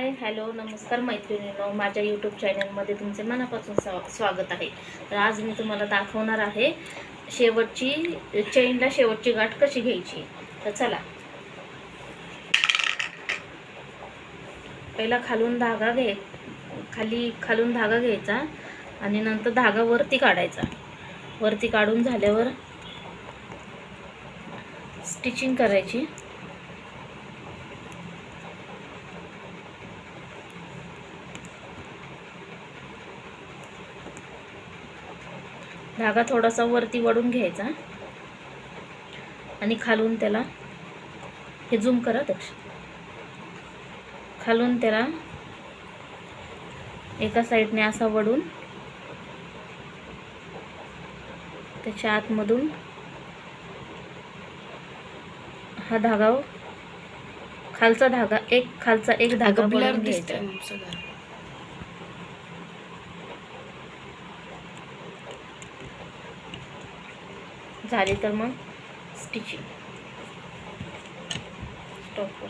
Hi hello नमस्कार मैत्रिणीनो. माझ्या YouTube चॅनलमध्ये तुमचे मनापासून स्वा स्वागत आहे. तर आज मी तुम्हाला दाखवणार आहे शेवटची चेनला शेवटची गाठ कशी घ्यायची. तर चला. पहिला खालून धागा घे खाली खालून धागा घ्यायचा आणि नंतर धागा वरती काढायचा. वरती काढून झाल्यावर स्टिचिंग करायची. धागा थोडासा वरती वळून घ्यायचा. आणि खालून त्याला हे झूम करा दक्ष. खालून त्याला एका साईडने असा वळून त्याच्या आतमधून हा धागा खालचा धागा एक खालचा एक धागा दिसतंय झाली तर मग स्टिचिंग स्टॉप